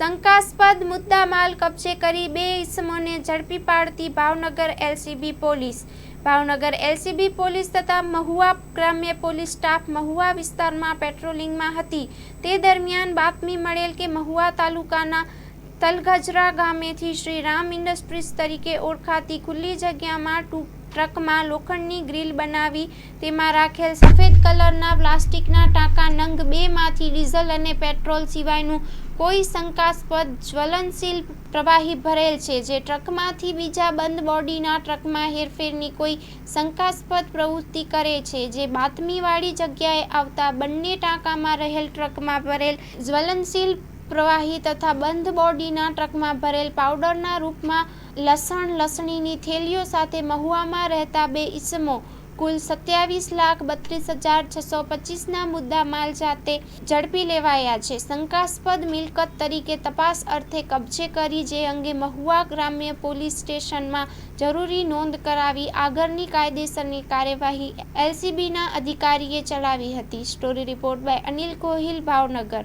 શંકાસ્પદ મુદ્દામાલ કબજે કરી બે ઇસમોને ઝડપી પાડતી Bhavnagar LCB police. Bhavnagar LCB police તથા મહુવા ગ્રામ્ય પોલીસ સ્ટાફ મહુવા વિસ્તારમાં પેટ્રોલિંગમાં હતી. તે દરમિયાન બાતમી મળેલ કે મહુવા તાલુકાના તલગજરા ગામેથી શ્રી રામ ઇન્ડસ્ટ્રીઝ તરીકે ઓળખાતી ખુલ્લી જગ્યામાં ટુ ટ્રકમાં લોખંડની ગ્રીલ બનાવી, તેમાં રાખેલ સફેદ કલરના પ્લાસ્ટિકના ટાંકા નંગ બેમાંથી ડીઝલ અને પેટ્રોલ સિવાયનું કોઈ શંકાસ્પદ જ્વલનશીલ પ્રવાહી ભરેલ છે, જે ટ્રકમાંથી બીજા બંધ બોડીના ટ્રકમાં હેરફેરની કોઈ શંકાસ્પદ પ્રવૃત્તિ કરે છે, જે બાતમીવાળી જગ્યાએ આવતા બંને ટાંકામાં રહેલ ટ્રકમાં ભરેલ જ્વલનશીલ પ્રવાહી તથા બંધ બોડીના ટ્રકમાં ભરેલ પાવડરના રૂપમાં લસણ, લસણીની થેલીઓ સાથે મહુવામાં રહેતા બે ઈસમો, કુલ સત્યાવીસ લાખ બત્રીસ હજાર છસો પચીસના મુદ્દા માલ જાતે ઝડપી લેવાયા છે. શંકાસ્પદ મિલકત તરીકે તપાસ અર્થે કબજે કરી જે અંગે મહુવા ગ્રામ્ય પોલીસ સ્ટેશનમાં જરૂરી નોંધ કરાવી આગળની કાયદેસરની કાર્યવાહી એલસીબીના અધિકારીએ ચલાવી હતી. Story report by Anil Kohil Bhavnagar.